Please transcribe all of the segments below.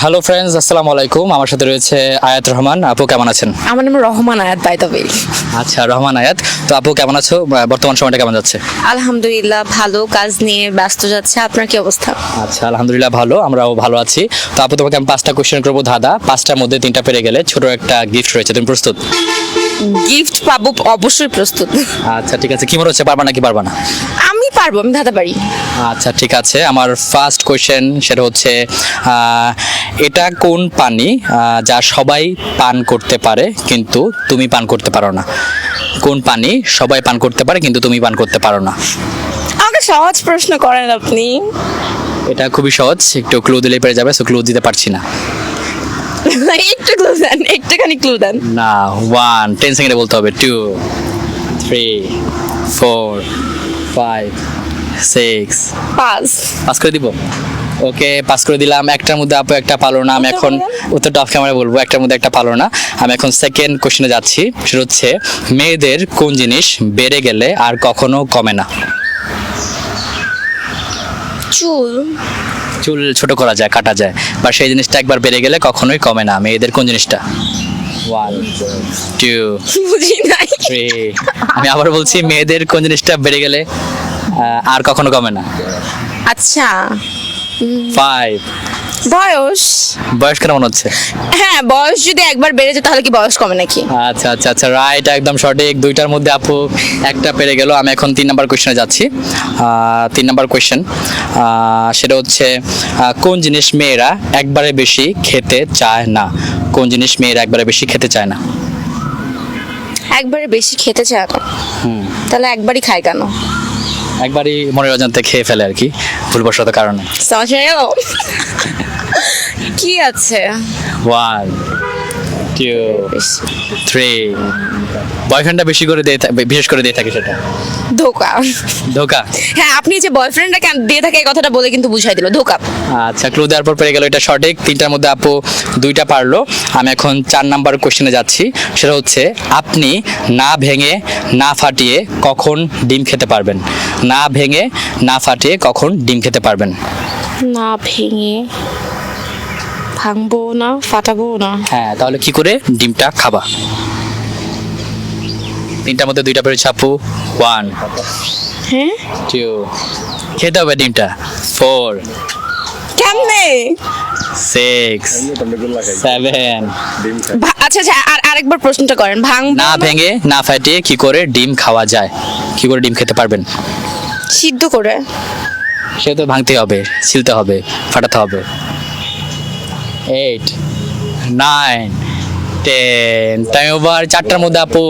Hello friends আসসালামু আলাইকুম। আমার সাথে রয়েছে আয়াত রহমান। আপু কেমন আছেন? আমার নাম রহমান আয়াত বাই দ্য ওয়ে আচ্ছা রহমান আয়াত। তো আপু কেমন আছো? বর্তমান সময়টা কেমন যাচ্ছে? আলহামদুলিল্লাহ ভালো। কাজ নিয়ে ব্যস্ত যাচ্ছে। আপনার কি অবস্থা? আচ্ছা আলহামদুলিল্লাহ ভালো। আমরাও ভালো আছি। তো আপু তোমাকে আমি পাঁচটা কোশ্চেন করব ধাঁধা। পাঁচটার মধ্যে তিনটা পেরে গেলে ছোট একটা গিফট রয়েছে। তুমি প্রস্তুত? গিফট পাবো অবশ্যই প্রস্তুত। আচ্ছা ঠিক আছে। কি মনে হচ্ছে পারবা নাকি পারবা না? পারব আমি ধাঁধা পারি আচ্ছা ঠিক আছে। আমার ফার্স্ট কোয়েশ্চেন সেটা হচ্ছে এটা কোন পানি যা সবাই পান করতে পারে কিন্তু তুমি পান করতে পারো না? কোন পানি সবাই পান করতে পারে কিন্তু তুমি পান করতে পারো না? আমাকে সহজ প্রশ্ন করেন আপনি। এটা খুবই সহজ একটু ক্লু দিলেই পেরে যাবে সো ক্লু দিতে পারছি না। একটু ক্লু দেন একটুখানি ক্লু দেন। না ওয়ান টেন সেকেন্ডে বলতে হবে two three four five six pass pass করে দিব? ওকে পাস করে দিলাম। একটার মধ্যে আপু একটা পালো না। আমি এখন উত্তরটা অফ ক্যামেরা বলব একটার মধ্যে একটা পালো না। আমি এখন সেকেন্ড কোশ্চেনে যাচ্ছি। সেটা হচ্ছে মেয়েদের কোন জিনিস বেড়ে গেলে আর কখনো কমে না? চুল। চুল ছোট করা যায় কাটা যায় বা সেই জিনিসটা একবার বেড়ে গেলে কখনোই কমে না। মেয়েদের কোন জিনিসটা? ওয়ান টু বুঝি নাই। থ্রি আমি আবার বলছি মেয়েদের কোন জিনিসটা বেড়ে গেলে আহ, আর কখনো কমে না। আচ্ছা। ফাইভ বয়স? বয়স কেন মনে হচ্ছে? হ্যাঁ বয়স যদি একবার বেড়ে যায় তাহলে কি বয়স কমে নাকি? আচ্ছা আচ্ছা আচ্ছা রাইট একদম সঠিক। দুইটার মধ্যে আপু একটা পেরে গেল। আমি এখন তিন নাম্বার কোয়েশ্চেনে যাচ্ছি। তিন নাম্বার কোয়েশ্চেন সেটা হচ্ছে কোন জিনিস মেয়েরা একবারে বেশি খেতে চায় না? কোন জিনিস মেয়েরা একবারে বেশি খেতে চায় না? একবারে বেশি খেতে চায় না? তাহলে একবারই খায় কেন? একবারই মনের অজান্তে খেয়ে ফেলে আর কি ভুলবশত কারণে। কি আছে? ওয়ান টু থ্রি বয়ফ্রেন্ডটা বেশি করে দিয়ে বিশেষ করে দিয়ে থাকে সেটা। ধোকা। ধোকা? হ্যাঁ আপনি যে বয়ফ্রেন্ডটা কেন দিয়ে থাকে এই কথাটা বলে কিন্তু বুঝাই দিল ধোকা। আচ্ছা ক্লু দেওয়ার পর পেরে গেল এটা সঠিক। তিনটার মধ্যে আপু দুইটা পারল। আমি এখন চার নাম্বার কোশ্চেনে যাচ্ছি। সেটা হচ্ছে আপনি না ভেঙে না ফাটিয়ে কখন ডিম খেতে পারবেন? না ভেঙে না ফাটিয়ে কখন ডিম খেতে পারবেন? না ভেঙে। ভাঙবো না ফাটাবো না। হ্যাঁ তাহলে কি করে? ডিমটা খাবা। তিনটার মধ্যে দুইটা পেরেছে আপু। ওয়ান হ্যাঁ? টু খেতে হবে ডিমটা। ফোর কেমনে? সিক্স সেভেন আচ্ছা আচ্ছা আর আরেকবার প্রশ্নটা করেন ভাঙবো না ভেঙে না ফাটিয়ে কি করে ডিম খাওয়া যায়? কি করে ডিম খেতে পারবেন? সিদ্ধ করে। সে তো ভাঙতে হবে ছিলতে হবে ফাটাতে হবে। এইট নাইন টেন তাই ওভার চারটার মধ্যে আপু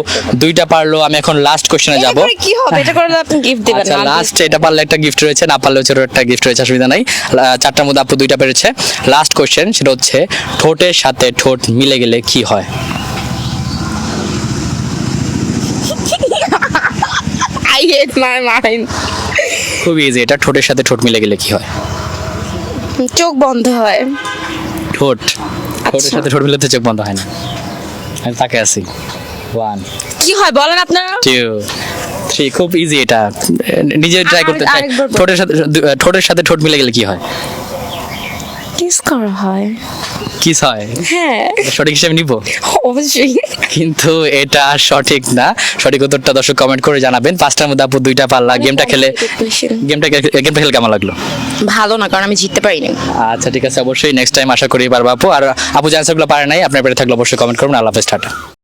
দুইটা পারল আমি এখন লাস্ট কোশ্চেনে যাব। কি হবে? এটা করলে আপনি গিফট দিবেন আচ্ছা লাস্ট এটা পারলে একটা গিফট রয়েছে না পারলে ছোট একটা গিফট রয়েছে অসুবিধা নাই। চারটার মধ্যে আপু দুইটা পেরেছে। লাস্ট কোশ্চেন সেটা হচ্ছে ঠোঁটের সাথে ঠোঁট মিলে গেলে কি হয়? আই হেট মাই মাইন্ড খুব ইজি এটা ঠোঁটের সাথে ঠোঁট মিলে গেলে কি হয়? চোখ বন্ধ হয়। ঠোঁট। ঠোঁটের আচ্ছা। সাথে ঠোঁট মিলাতে চোখ বন্ধ হয় না। আমি তাকে আছি। ওয়ান কি হয় বলেন আপনারা? টু থ্রি খুব ইজি এটা। নিজে ট্রাই করতে চাই ঠোঁটের সাথে ঠোঁটের সাথে ঠোঁট মিলে গেলে কি হয়? কিস করা হয়। কিস হয়? হ্যাঁ। সঠিক হিসেবে নিব? অবশ্যই। কিন্তু এটা সঠিক না। সঠিক উত্তরটা দর্শক কমেন্ট করে জানাবেন। পাঁচটার মধ্যে আপু দুইটা পারলা। গেমটা খেলে গেমটা গেমটা খেলে কেমন লাগল? ভালো না কারণ আমি জিততে পারিনি। আচ্ছা ঠিক আছে। অবশ্যই নেক্সট টাইম আশা করি পারব আপু। আর আপু যে পারে নাই। আপনার পেরে থাকলে অবশ্যই কমেন্ট করুন। আল্লাহ হাফেজ টাটা।